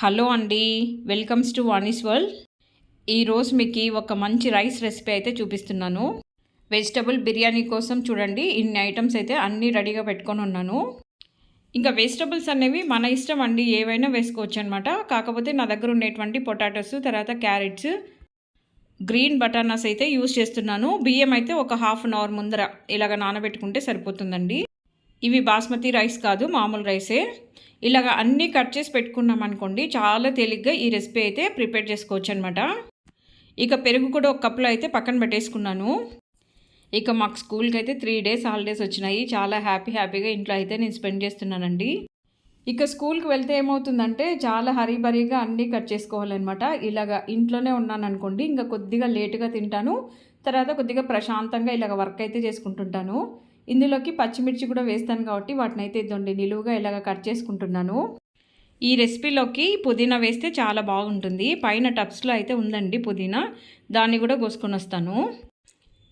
Hello అండి welcomes to Vani's world. ఈరోజు మీకు ఒక మంచి రైస్ రెసిపీ అయితే చూపిస్తున్నాను. వెజిటబుల్ బిర్యానీ కోసం చూడండి ఇన్ని ఐటమ్స్ అయితే అన్నీ రెడీగా పెట్టుకొని ఉన్నాను. ఇంకా వెజిటబుల్స్ అనేవి మన ఇష్టం అండి ఏవైనా వేసుకోవచ్చు అనమాట కాకపోతే నా దగ్గర ఉండేటువంటి పొటాటోస్ తర్వాత క్యారెట్స్ గ్రీన్ బటానాస్ అయితే యూస్ చేస్తున్నాను. బియ్యం అయితే ఒక హాఫ్ అన్ అవర్ ముందర ఇలాగ నానబెట్టుకుంటే సరిపోతుందండి. ఇవి బాస్మతి రైస్ కాదు మామూలు రైసే. ఇలాగ అన్నీ కట్ చేసి పెట్టుకున్నాం అనుకోండి చాలా తేలిగ్గా ఈ రెసిపీ అయితే ప్రిపేర్ చేసుకోవచ్చు అనమాట ఇక పెరుగు కూడా ఒక కప్పులో అయితే పక్కన పెట్టేసుకున్నాను. ఇక మాకు స్కూల్కి అయితే త్రీ డేస్ హాలిడేస్ వచ్చినాయి. చాలా హ్యాపీ హ్యాపీగా ఇంట్లో అయితే నేను స్పెండ్ చేస్తున్నానండి. ఇక స్కూల్కి వెళ్తే ఏమవుతుందంటే చాలా హరీబరీగా అన్నీ కట్ చేసుకోవాలన్నమాట. ఇలాగ ఇంట్లోనే ఉన్నాను అనుకోండి ఇంకా కొద్దిగా లేటుగా తింటాను తర్వాత కొద్దిగా ప్రశాంతంగా ఇలాగ వర్క్ అయితే చేసుకుంటుంటాను. ఇందులోకి పచ్చిమిర్చి కూడా వేస్తాను కాబట్టి వాటిని అయితే ఇదండి నిలువుగా ఇలాగ కట్ చేసుకుంటున్నాను. ఈ రెసిపీలోకి పుదీనా వేస్తే చాలా బాగుంటుంది. పైన టబ్స్లో అయితే ఉందండి పుదీనా. దాన్ని కూడా కోసుకొని వస్తాను.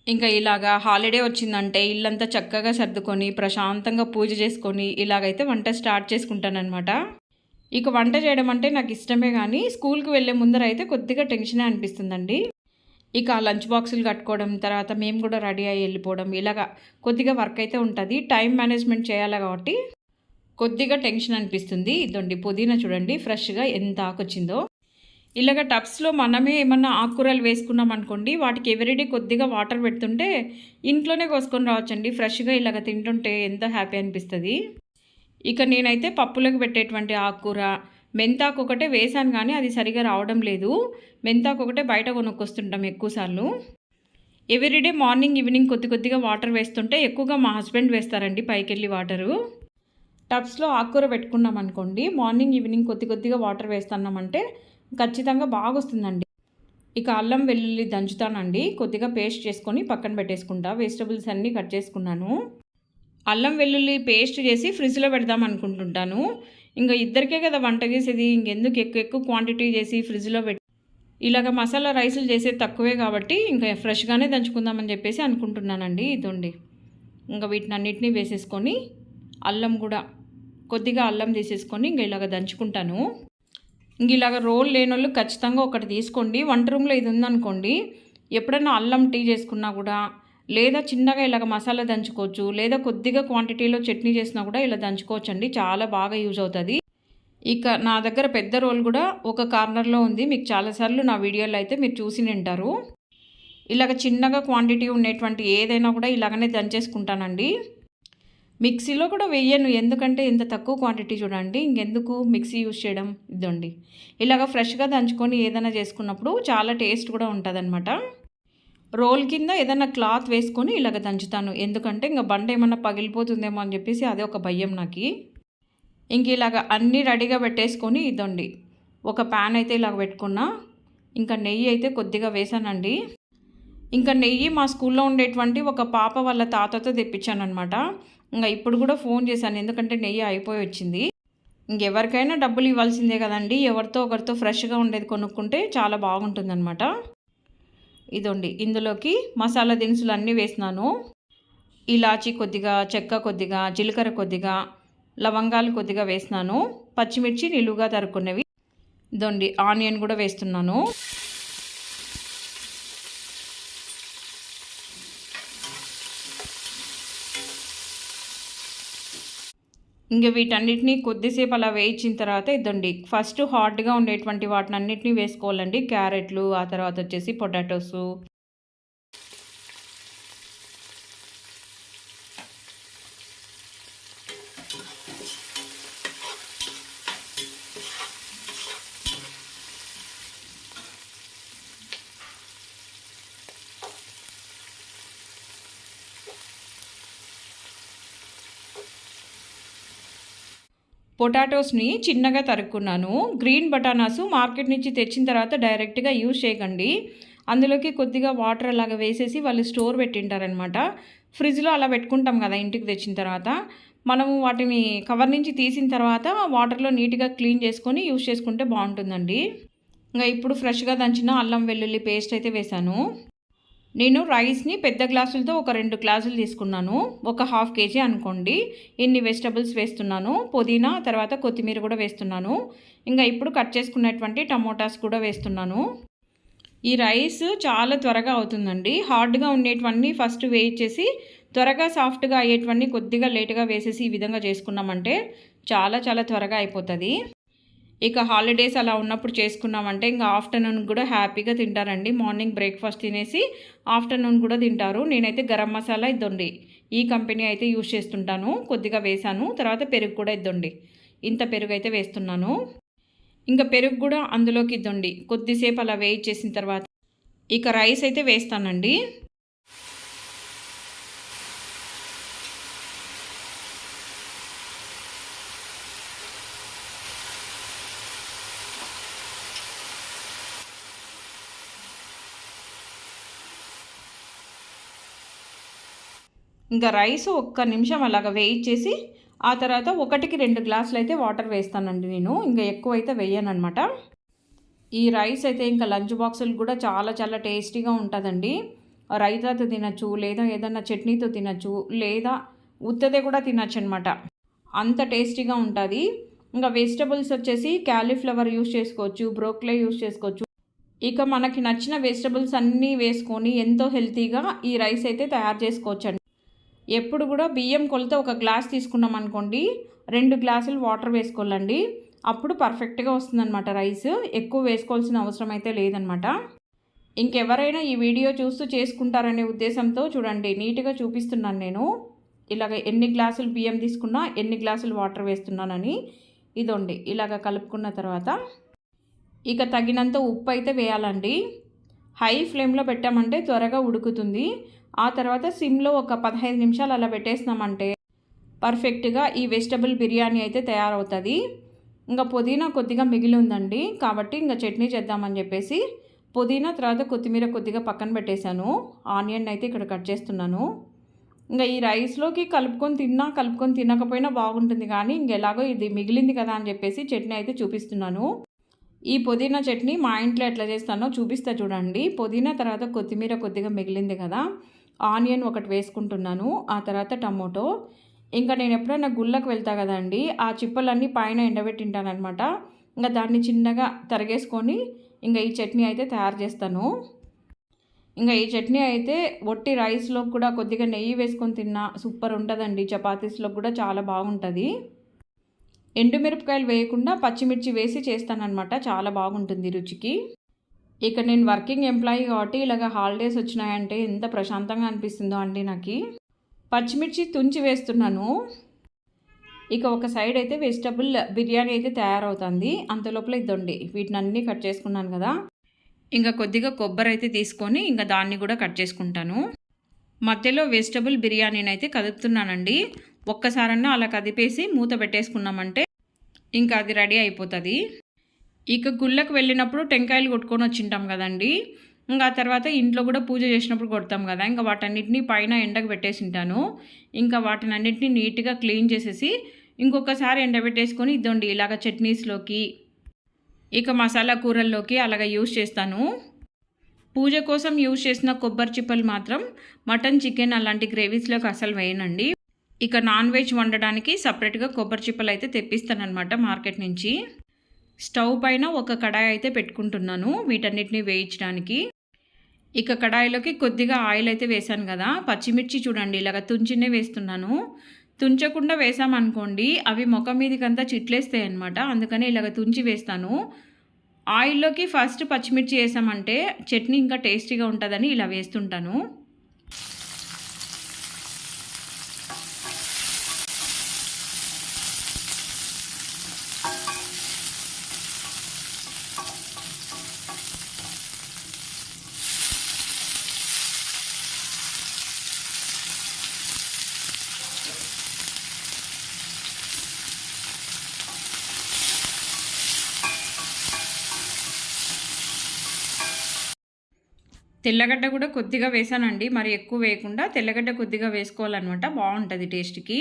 ఇంకా ఇలాగా హాలిడే వచ్చిందంటే ఇల్లంతా చక్కగా సర్దుకొని ప్రశాంతంగా పూజ చేసుకొని ఇలాగైతే వంట స్టార్ట్ చేసుకుంటానమాట ఇక వంట చేయడం అంటే నాకు ఇష్టమే కానీ స్కూల్కి వెళ్ళే ముందర అయితే కొద్దిగా టెన్షనే అనిపిస్తుందండి. ఇక లంచ్ బాక్సులు కట్టుకోవడం తర్వాత మేము కూడా రెడీ అయ్యి వెళ్ళిపోవడం ఇలాగా కొద్దిగా వర్క్ అయితే ఉంటుంది. టైం మేనేజ్మెంట్ చేయాలి కాబట్టి కొద్దిగా టెన్షన్ అనిపిస్తుంది. ఇదండి పుదీనా చూడండి ఫ్రెష్గా ఎంత ఆకొచ్చిందో. ఇలాగ టబ్స్లో మనమే ఏమన్నా ఆకుకూరలు వేసుకున్నాం అనుకోండి వాటికి ఎవరిడే కొద్దిగా వాటర్ పెడుతుంటే ఇంట్లోనే కోసుకొని రావచ్చండి. ఫ్రెష్గా ఇలాగ తింటుంటే ఎంత హ్యాపీ అనిపిస్తుంది. ఇక నేనైతే పప్పులకు పెట్టేటువంటి ఆకుకూర మెంతాకు ఒకటే వేసాను కానీ అది సరిగా రావడం లేదు. మెంతాకు ఒకటే బయట కొనుక్కొస్తుంటాం ఎక్కువసార్లు. ఎవ్రీడే మార్నింగ్ ఈవినింగ్ కొద్ది కొద్దిగా వాటర్ వేస్తుంటే ఎక్కువగా మా హస్బెండ్ వేస్తారండి పైకి వెళ్ళి వాటరు. టబ్స్లో ఆకుకూర పెట్టుకున్నాం అనుకోండి మార్నింగ్ ఈవినింగ్ కొద్ది కొద్దిగా వాటర్ వేస్తున్నామంటే ఖచ్చితంగా బాగా వస్తుందండి ఇక అల్లం వెల్లుల్లి దంచుతానండి. కొద్దిగా పేస్ట్ చేసుకొని పక్కన పెట్టేసుకుంటా. వెజిటబుల్స్ అన్నీ కట్ చేసుకున్నాను. అల్లం వెల్లుల్లి పేస్ట్ చేసి ఫ్రిడ్జ్లో పెడదాం అనుకుంటుంటాను. ఇంకా ఇద్దరికే కదా వంట చేసేది ఇంకెందుకు ఎక్కువ ఎక్కువ క్వాంటిటీ చేసి ఫ్రిడ్జ్లో పెట్టి? ఇలాగ మసాలా రైసులు చేసేది తక్కువే కాబట్టి ఇంకా ఫ్రెష్గానే దంచుకుందామని చెప్పేసి అనుకుంటున్నానండి ఇదండి. ఇంకా వీటిని అన్నిటినీ వేసేసుకొని అల్లం కూడా కొద్దిగా అల్లం తీసేసుకొని ఇంక ఇలాగ దంచుకుంటాను. ఇంక ఇలాగ రోల్ లేని వాళ్ళు ఖచ్చితంగా ఒకటి తీసుకోండి. వంట రూమ్లో ఇది ఉందనుకోండి ఎప్పుడైనా అల్లం టీ చేసుకున్నా కూడా లేదా చిన్నగా ఇలాగ మసాలా దంచుకోవచ్చు లేదా కొద్దిగా క్వాంటిటీలో చట్నీ చేసినా కూడా ఇలా దంచుకోవచ్చు అండి చాలా బాగా యూజ్ అవుతుంది. ఇక నా దగ్గర పెద్ద రోల్ కూడా ఒక కార్నర్లో ఉంది. మీకు చాలాసార్లు నా వీడియోలో అయితే మీరు చూసి నింటారు. ఇలాగ చిన్నగా క్వాంటిటీ ఉండేటువంటి ఏదైనా కూడా ఇలాగనే దంచేసుకుంటానండి. మిక్సీలో కూడా వేయను. ఎందుకంటే ఇంత తక్కువ క్వాంటిటీ చూడండి. ఇంకెందుకు మిక్సీ యూజ్ చేయడం? ఇదండి. ఇలాగ ఫ్రెష్గా దంచుకొని ఏదైనా చేసుకున్నప్పుడు చాలా టేస్ట్ కూడా ఉంటుంది రోల్ కింద ఏదైనా క్లాత్ వేసుకొని ఇలాగ దంచుతాను. ఎందుకంటే ఇంకా బండ ఏమన్నా పగిలిపోతుందేమో అని చెప్పేసి అదే ఒక భయం నాకు. ఇంక ఇలాగ అన్నీ రెడీగా పెట్టేసుకొని ఇదండి. ఒక ప్యాన్ అయితే ఇలాగ పెట్టుకున్నా. ఇంకా నెయ్యి అయితే కొద్దిగా వేసానండి. ఇంకా నెయ్యి మా స్కూల్లో ఉండేటువంటి ఒక పాప వాళ్ళ తాతతో తెప్పించానమాట ఇంకా ఇప్పుడు కూడా ఫోన్ చేశాను. ఎందుకంటే నెయ్యి అయిపోయి వచ్చింది. ఇంకెవరికైనా డబ్బులు ఇవ్వాల్సిందే కదండి. ఎవరితో ఒకరితో ఫ్రెష్గా ఉండేది కొనుక్కుంటే చాలా బాగుంటుందన్నమాట. ఇదండి. ఇందులోకి మసాలా దినుసులు అన్నీ వేసినాను ఇలాచి కొద్దిగా చెక్క కొద్దిగా జీలకర్ర కొద్దిగా లవంగాలు కొద్దిగా వేసినాను పచ్చిమిర్చి నిలువుగా తరుక్కున్నవి. దొండి ఆనియన్ కూడా వేస్తున్నాను. ఇంక వీటన్నిటిని కొద్దిసేపు అలా వేయించిన తర్వాత ఇదండి. ఫస్ట్ హాట్గా ఉండేటువంటి వాటిని అన్నిటినీ వేసుకోవాలండి. క్యారెట్లు ఆ తర్వాత వచ్చేసి పొటాటోసు పొటాటోస్ని చిన్నగా తరుక్కున్నాను. గ్రీన్ బటానాసు మార్కెట్ నుంచి తెచ్చిన తర్వాత డైరెక్ట్గా యూజ్ చేయకండి. అందులోకి కొద్దిగా వాటర్ అలాగా వేసేసి వాళ్ళు స్టోర్ పెట్టింటారనమాట. ఫ్రిడ్జ్లో అలా పెట్టుకుంటాం కదా ఇంటికి తెచ్చిన తర్వాత. మనము వాటిని కవర్ నుంచి తీసిన తర్వాత వాటర్లో నీట్గా క్లీన్ చేసుకొని యూజ్ చేసుకుంటే బాగుంటుందండి. ఇంకా ఇప్పుడు ఫ్రెష్గా దంచిన అల్లం వెల్లుల్లి పేస్ట్ అయితే వేశాను. నేను రైస్ని పెద్ద గ్లాసులతో ఒక రెండు గ్లాసులు తీసుకున్నాను. ఒక హాఫ్ కేజీ అనుకోండి. ఇన్ని వెజిటబుల్స్ వేస్తున్నాను? పుదీనా తర్వాత కొత్తిమీర కూడా వేస్తున్నాను. ఇంకా ఇప్పుడు కట్ చేసుకున్నటువంటి టమోటాస్ కూడా వేస్తున్నాను. ఈ రైస్ చాలా త్వరగా అవుతుందండి. హార్డ్గా ఉండేటివన్నీ ఫస్ట్ వేయించేసి త్వరగా సాఫ్ట్గా అయ్యేటివన్నీ కొద్దిగా లేటుగా వేసేసి ఈ విధంగా చేసుకున్నామంటే చాలా చాలా త్వరగా అయిపోతుంది. ఇక హాలిడేస్ అలా ఉన్నప్పుడు చేసుకున్నామంటే ఇంకా ఆఫ్టర్నూన్ కూడా హ్యాపీగా తింటారండి. మార్నింగ్ బ్రేక్ఫాస్ట్ తినేసి ఆఫ్టర్నూన్ కూడా తింటారు. నేనైతే గరం మసాలా ఇద్దండి. ఈ కంపెనీ అయితే యూజ్ చేస్తుంటాను. కొద్దిగా వేసాను. తర్వాత పెరుగు కూడా ఇద్దండి. ఇంత పెరుగు అయితే వేస్తున్నాను. ఇంకా పెరుగు కూడా అందులోకి ఇద్దండి. కొద్దిసేపు అలా వేయించేసిన తర్వాత ఇక రైస్ అయితే వేస్తానండి. ఇంకా రైస్ ఒక్క నిమిషం అలాగ వేయించేసి ఆ తర్వాత ఒకటికి రెండు గ్లాసులు అయితే వాటర్ వేస్తానండి నేను. ఇంకా ఎక్కువ అయితే వేయను అనమాట ఈ రైస్ అయితే ఇంకా లంచ్ బాక్సులు కూడా చాలా చాలా టేస్టీగా ఉంటుందండి. రైతాతో తినచ్చు లేదా ఏదన్నా చట్నీతో తినచ్చు లేదా ఉత్తదే కూడా తినచ్చు అనమాట అంత టేస్టీగా ఉంటుంది. ఇంకా వెజిటబుల్స్ వచ్చేసి క్యాలీఫ్లవర్ యూస్ చేసుకోవచ్చు బ్రోక్లే యూస్ చేసుకోవచ్చు. ఇక మనకి నచ్చిన వెజిటబుల్స్ అన్నీ వేసుకొని ఎంతో హెల్తీగా ఈ రైస్ అయితే తయారు చేసుకోవచ్చు ఎప్పుడు కూడా బియ్యం కొలత ఒక గ్లాస్ తీసుకున్నాం అనుకోండి రెండు గ్లాసులు వాటర్ వేసుకోవాలండి. అప్పుడు పర్ఫెక్ట్గా వస్తుందన్నమాట రైస్. ఎక్కువ వేసుకోవాల్సిన అవసరం అయితే లేదనమాట ఇంకెవరైనా ఈ వీడియో చూస్తూ చేసుకుంటారనే ఉద్దేశంతో చూడండి నీట్గా చూపిస్తున్నాను నేను. ఇలాగ ఎన్ని గ్లాసులు బియ్యం తీసుకున్నా ఎన్ని గ్లాసులు వాటర్ వేస్తున్నానని. ఇదండి ఇలాగ కలుపుకున్న తర్వాత. ఇక తగినంత ఉప్పు అయితే వేయాలండి. హై ఫ్లేమ్లో పెట్టామంటే త్వరగా ఉడుకుతుంది. ఆ తర్వాత సిమ్లో ఒక పదహైదు నిమిషాలు అలా పెట్టేసినామంటే పర్ఫెక్ట్గా ఈ వెజిటబుల్ బిర్యానీ అయితే తయారవుతుంది. ఇంకా పుదీనా కొద్దిగా మిగిలి ఉందండి కాబట్టి ఇంకా చట్నీ చేద్దామని చెప్పేసి పుదీనా తర్వాత కొత్తిమీర కొద్దిగా పక్కన పెట్టేశాను. ఆనియన్ అయితే ఇక్కడ కట్ చేస్తున్నాను. ఇంకా ఈ రైస్లోకి కలుపుకొని తిన్నా కలుపుకొని తినకపోయినా బాగుంటుంది. కానీ ఇంకెలాగో ఇది మిగిలింది కదా అని చెప్పేసి చట్నీ అయితే చూపిస్తున్నాను. ఈ పుదీనా చట్నీ మా ఇంట్లో ఎట్లా చేస్తానో చూపిస్తా చూడండి. పుదీనా తర్వాత కొత్తిమీర కొద్దిగా మిగిలింది కదా. ఆనియన్ ఒకటి వేసుకుంటున్నాను ఆ తర్వాత టమోటో. ఇంకా నేను ఎప్పుడైనా గుళ్ళకు వెళ్తా కదండి ఆ చిప్పలన్నీ పైన ఎండబెట్టింటానమాట ఇంకా దాన్ని చిన్నగా తరిగేసుకొని ఇంకా ఈ చట్నీ అయితే తయారు చేస్తాను. ఇంకా ఈ చట్నీ అయితే ఒట్టి రైస్లో కూడా కొద్దిగా నెయ్యి వేసుకొని తిన్నా సూపర్ ఉంటుందండి చపాతీస్లో కూడా చాలా బాగుంటుంది. ఎండుమిరపకాయలు వేయకుండా పచ్చిమిర్చి వేసి చేస్తానన్నమాట చాలా బాగుంటుంది రుచికి. ఇక నేను వర్కింగ్ ఎంప్లాయీ కాబట్టి ఇలాగ హాలిడేస్ వచ్చినాయంటే ఎంత ప్రశాంతంగా అనిపిస్తుందో అండి నాకు. పచ్చిమిర్చి తుంచి వేస్తున్నాను. ఇక ఒక సైడ్ అయితే వెజిటబుల్ బిర్యానీ అయితే తయారవుతుంది. అంత లోపల ఇద్దండి వీటిని అన్నీ కట్ చేసుకున్నాను కదా. ఇంకా కొద్దిగా కొబ్బరి అయితే తీసుకొని ఇంకా దాన్ని కూడా కట్ చేసుకుంటాను. మధ్యలో వెజిటబుల్ బిర్యానీని అయితే కదుపుతున్నానండి. ఒక్కసారన్నా అలా కదిపేసి మూత పెట్టేసుకున్నామంటే ఇంకా అది రెడీ అయిపోతుంది. ఇక గుళ్ళకు వెళ్ళినప్పుడు టెంకాయలు కొట్టుకొని వచ్చింటాం కదండి. ఇంకా తర్వాత ఇంట్లో కూడా పూజ చేసినప్పుడు కొడతాం కదా. ఇంకా వాటన్నిటిని పైన ఎండకు పెట్టేసి ఉంటాను ఇంకా వాటిని అన్నింటినీ నీట్గా క్లీన్ చేసేసి ఇంకొకసారి ఎండబెట్టేసుకొని ఇద్దండి ఇలాగ చట్నీస్లోకి ఇక మసాలా కూరల్లోకి అలాగ యూస్ చేస్తాను. పూజ కోసం యూజ్ చేసిన కొబ్బరి చిప్పలు మాత్రం మటన్ చికెన్ అలాంటి గ్రేవీస్లోకి అసలు వేయనండి. ఇక నాన్ వెజ్ వండడానికి సపరేట్గా కొబ్బరి చిప్పలు అయితే తెప్పిస్తానమాట మార్కెట్ నుంచి. స్టవ్ పైన ఒక కడాయి అయితే పెట్టుకుంటున్నాను వీటన్నిటిని వేయించడానికి. ఇక కడాయిలోకి కొద్దిగా ఆయిల్ అయితే వేసాను కదా పచ్చిమిర్చి చూడండి ఇలాగ తుంచినే వేస్తున్నాను. తుంచకుండా వేసామనుకోండి అవి ముఖం మీదకంతా చిట్లేస్తాయి అనమాట అందుకని ఇలాగ తుంచి వేస్తాను. ఆయిల్లోకి ఫస్ట్ పచ్చిమిర్చి వేసామంటే చట్నీ ఇంకా టేస్టీగా ఉంటుందని ఇలా వేస్తుంటాను. తెల్లగడ్డ కూడా కొద్దిగా వేసానండి. మరి ఎక్కువ వేయకుండా తెల్లగడ్డ కొద్దిగా వేసుకోవాలన్నమాట. బాగుంటుంది టేస్ట్కి.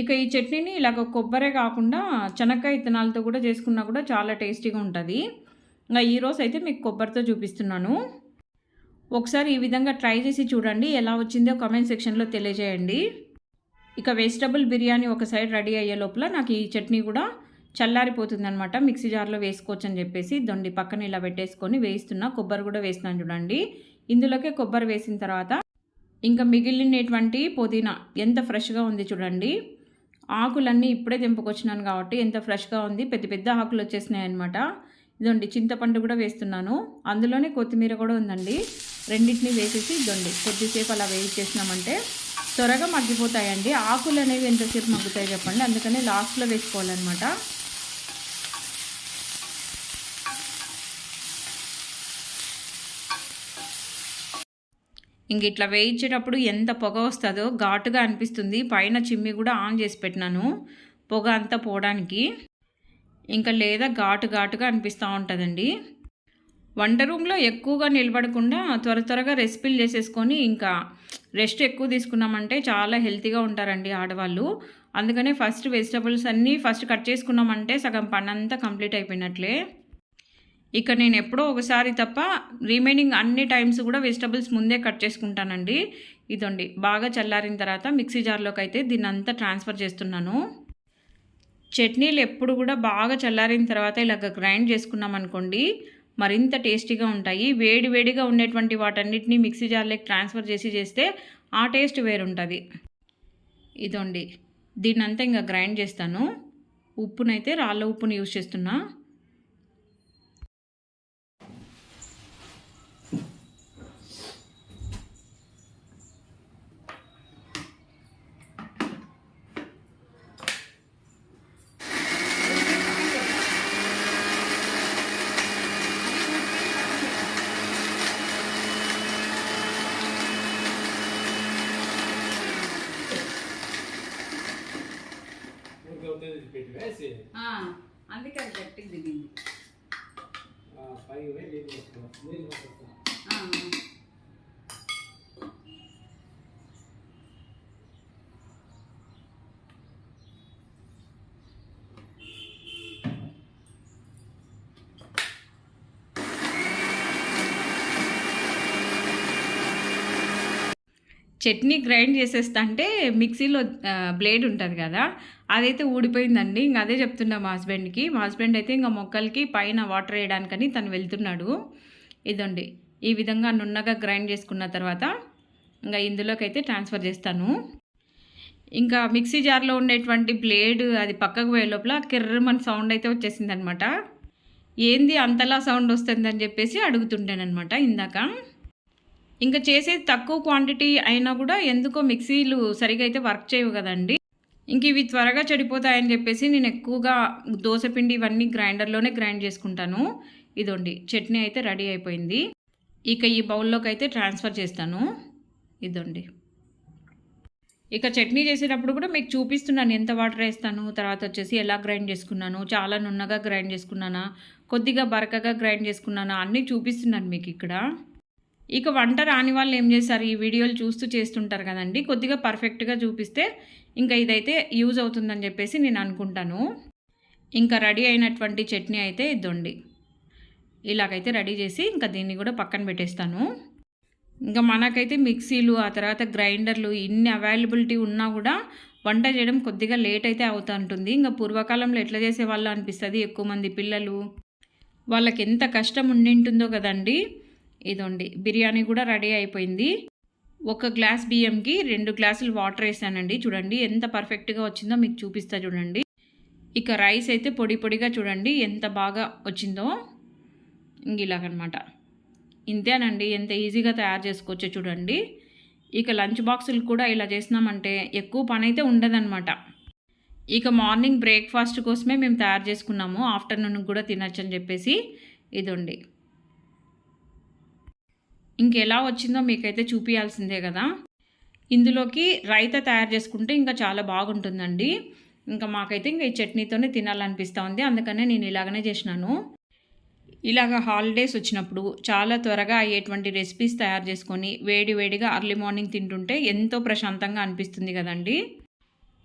ఇక ఈ చట్నీని ఇలాగ కొబ్బరే కాకుండా చెనక్కాయ ఇత్తనాలతో కూడా చేసుకున్నా కూడా చాలా టేస్టీగా ఉంటుంది. ఇంకా ఈరోజు అయితే మీకు కొబ్బరితో చూపిస్తున్నాను. ఒకసారి ఈ విధంగా ట్రై చేసి చూడండి. ఎలా వచ్చిందో కామెంట్ సెక్షన్లో తెలియజేయండి. ఇక వెజిటబుల్ బిర్యానీ ఒక సైడ్ రెడీ అయ్యే లోపల నాకు ఈ చట్నీ కూడా చల్లారిపోతుందనమాట మిక్సీ జార్లో వేసుకోవచ్చు అని చెప్పేసి దొండి పక్కన ఇలా పెట్టేసుకొని వేయిస్తున్నా. కొబ్బరి కూడా వేస్తున్నాను చూడండి. ఇందులోకే కొబ్బరి వేసిన తర్వాత ఇంకా మిగిలినటువంటి పుదీనా ఎంత ఫ్రెష్గా ఉంది చూడండి. ఆకులన్నీ ఇప్పుడే తెంపుకొచ్చినాను కాబట్టి ఎంత ఫ్రెష్గా ఉంది. పెద్ద పెద్ద ఆకులు వచ్చేసినాయి అనమాట ఇదండి చింతపండు కూడా వేస్తున్నాను. అందులోనే కొత్తిమీర కూడా ఉందండి. రెండింటిని వేసేసి ఇదండి కొద్దిసేపు అలా వేయించేసినామంటే త్వరగా మగ్గిపోతాయండి. ఆకులు అనేవి ఎంతసేపు మగ్గుతాయి చెప్పండి. అందుకనే లాస్ట్లో వేసుకోవాలన్నమాట. ఇంక ఇట్లా వేయించేటప్పుడు ఎంత పొగ వస్తుందో ఘాటుగా అనిపిస్తుంది. పైన చిమ్మి కూడా ఆన్ చేసి పెట్టినాను పొగ అంతా పోవడానికి. ఇంకా లేదా ఘాటు ఘాటుగా అనిపిస్తూ ఉంటుందండి. వంట రూమ్లో ఎక్కువగా నిలబడకుండా త్వర త్వరగా రెసిపీలు చేసేసుకొని ఇంకా రెస్ట్ ఎక్కువ తీసుకున్నామంటే చాలా హెల్తీగా ఉంటారండి ఆడవాళ్ళు. అందుకనే ఫస్ట్ వెజిటబుల్స్ అన్నీ ఫస్ట్ కట్ చేసుకున్నామంటే సగం పని అంతా కంప్లీట్ అయిపోయినట్లే. ఇక నేను ఎప్పుడో ఒకసారి తప్ప రిమైనింగ్ అన్ని టైమ్స్ కూడా వెజిటబుల్స్ ముందే కట్ చేసుకుంటానండి. ఇదండి బాగా చల్లారిన తర్వాత మిక్సీ జార్లోకి అయితే దీన్ని అంతా ట్రాన్స్ఫర్ చేస్తున్నాను. చట్నీలు ఎప్పుడు కూడా బాగా చల్లారిన తర్వాత ఇలాగ గ్రైండ్ చేసుకున్నాం అనుకోండి మరింత టేస్టీగా ఉంటాయి. వేడి వేడిగా ఉండేటువంటి వాటన్నిటిని మిక్సీ జార్లోకి ట్రాన్స్ఫర్ చేసి చేస్తే ఆ టేస్ట్ వేరుంటుంది. ఇదండి దీన్నంతా ఇంకా గ్రైండ్ చేస్తాను. ఉప్పునైతే రాళ్ళ ఉప్పుని యూజ్ చేస్తున్నా ఊరికే ఉండేది పెట్టి వేసి అందుకే అది గట్టిగా దిగింది ఆ, పైకి పోయి నీళ్ళు పోసుకో నీళ్ళు పోసుకో చట్నీ గ్రైండ్ చేసేస్తా అంటే మిక్సీలో బ్లేడ్ ఉంటుంది కదా అదైతే ఊడిపోయిందండి. ఇంకా అదే చెప్తున్నా మా హస్బెండ్కి. మా హస్బెండ్ అయితే ఇంకా మొక్కలకి పైన వాటర్ వేయడానికని తను వెళ్తున్నాడు. ఇదండి. ఈ విధంగా నున్నగా గ్రైండ్ చేసుకున్న తర్వాత ఇంకా ఇందులోకైతే ట్రాన్స్ఫర్ చేస్తాను. ఇంకా మిక్సీ జార్లో ఉండేటువంటి బ్లేడ్ అది పక్కకు పోయే లోపల కిర్రమని సౌండ్ అయితే వచ్చేసింది అనమాట ఏంది అంతలా సౌండ్ వస్తుందని చెప్పేసి అడుగుతుంటానమాట ఇందాక. ఇంకా చేసేది తక్కువ క్వాంటిటీ అయినా కూడా ఎందుకో మిక్సీలు సరిగా అయితే వర్క్ చేయవు కదండి. ఇంక ఇవి త్వరగా చెడిపోతాయని చెప్పేసి నేను ఎక్కువగా దోశపిండి ఇవన్నీ గ్రైండర్లోనే గ్రైండ్ చేసుకుంటాను. ఇదండి చట్నీ అయితే రెడీ అయిపోయింది. ఇక ఈ బౌల్లోకి అయితే ట్రాన్స్ఫర్ చేస్తాను. ఇదండి. ఇక చట్నీ చేసేటప్పుడు కూడా మీకు చూపిస్తున్నాను ఎంత వాటర్ వేస్తాను తర్వాత వచ్చేసి ఎలా గ్రైండ్ చేసుకున్నాను చాలా నున్నగా గ్రైండ్ చేసుకున్నానా కొద్దిగా బరకగా గ్రైండ్ చేసుకున్నానా అన్నీ చూపిస్తున్నాను మీకు ఇక్కడ. ఇక వంట రాని వాళ్ళు ఏం చేస్తారు ఈ వీడియోలు చూస్తూ చేస్తుంటారు కదండి. కొద్దిగా పర్ఫెక్ట్గా చూపిస్తే ఇంకా ఇదైతే యూజ్ అవుతుందని చెప్పేసి నేను అనుకుంటాను. ఇంకా రెడీ అయినటువంటి చట్నీ అయితే ఇద్దండి. ఇలాగైతే రెడీ చేసి ఇంకా దీన్ని కూడా పక్కన పెట్టేస్తాను. ఇంకా మనకైతే మిక్సీలు ఆ తర్వాత గ్రైండర్లు ఇన్ని అవైలబిలిటీ ఉన్నా కూడా వంట చేయడం కొద్దిగా లేట్ అయితే అవుతూ ఉంటుంది. ఇంకా పూర్వకాలంలో ఎట్లా చేసేవాళ్ళు అనిపిస్తుంది? ఎక్కువ మంది పిల్లలు వాళ్ళకి ఎంత కష్టం ఉండింటుందో కదండి. ఇదండి. బిర్యానీ కూడా రెడీ అయిపోయింది. ఒక గ్లాస్ బియ్యంకి రెండు గ్లాసులు వాటర్ వేసానండి. చూడండి ఎంత పర్ఫెక్ట్గా వచ్చిందో మీకు చూపిస్తా చూడండి. ఇక రైస్ అయితే పొడి పొడిగా చూడండి ఎంత బాగా వచ్చిందో. ఇంక ఇలాగనమాట. ఇంతేనండి ఎంత ఈజీగా తయారు చేసుకోవచ్చో చూడండి. ఇక లంచ్ బాక్సులు కూడా ఇలా చేసినామంటే ఎక్కువ పని అయితే ఉండదన్నమాట ఇక మార్నింగ్ బ్రేక్ఫాస్ట్ కోసమే మేము తయారు చేసుకున్నాము. ఆఫ్టర్నూన్ కూడా తినొచ్చని చెప్పేసి ఇదండి. ఇంకెలా వచ్చిందో మీకైతే చూపించాల్సిందే కదా. ఇందులోకి రైత తయారు చేసుకుంటే ఇంకా చాలా బాగుంటుందండి. ఇంకా మాకైతే ఇంకా ఈ చట్నీతోనే తినాలనిపిస్తూ ఉంది. అందుకనే నేను ఇలాగనే చేసినాను. ఇలాగ హాలిడేస్ వచ్చినప్పుడు చాలా త్వరగా అయ్యేటువంటి రెసిపీస్ తయారు చేసుకొని వేడి వేడిగా అర్లీ మార్నింగ్ తింటుంటే ఎంతో ప్రశాంతంగా అనిపిస్తుంది కదండి.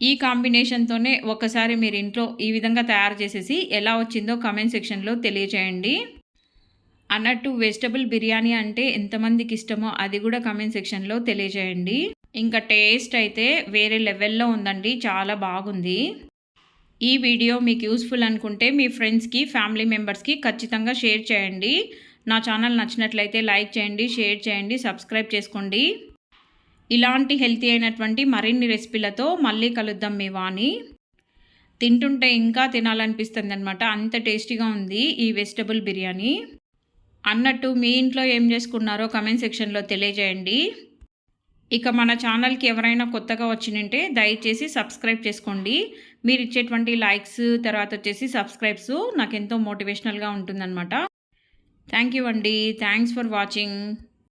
ఈ కాంబినేషన్తోనే ఒకసారి మీరు ఇంట్లో ఈ విధంగా తయారు చేసేసి ఎలా వచ్చిందో కమెంట్ సెక్షన్లో తెలియచేయండి. అన్నట్టు వెజిటబుల్ బిర్యానీ అంటే ఎంతమందికి ఇష్టమో అది కూడా కమెంట్ సెక్షన్లో తెలియజేయండి. ఇంకా టేస్ట్ అయితే వేరే లెవెల్లో ఉందండి చాలా బాగుంది. ఈ వీడియో మీకు యూస్ఫుల్ అనుకుంటే మీ ఫ్రెండ్స్కి ఫ్యామిలీ మెంబర్స్కి ఖచ్చితంగా షేర్ చేయండి. నా ఛానల్ నచ్చినట్లయితే లైక్ చేయండి షేర్ చేయండి సబ్స్క్రైబ్ చేసుకోండి. ఇలాంటి హెల్తీ అయినటువంటి మరిన్ని రెసిపీలతో మళ్ళీ కలుద్దాం మీ వాణి. తింటుంటే ఇంకా తినాలనిపిస్తుంది అనమాట అంత టేస్టీగా ఉంది ఈ వెజిటబుల్ బిర్యానీ. అన్నట్టు మీ ఇంట్లో ఏం చేసుకున్నారో కమెంట్ సెక్షన్లో తెలియజేయండి. ఇక మన ఛానల్కి ఎవరైనా కొత్తగా వచ్చినంటే దయచేసి సబ్స్క్రైబ్ చేసుకోండి. మీరు ఇచ్చేటువంటి లైక్స్ తర్వాత వచ్చేసి సబ్స్క్రైబ్స్ నాకు ఎంతో మోటివేషనల్గా ఉంటుందన్నమాట. థ్యాంక్ యూ అండి. Thanks for watching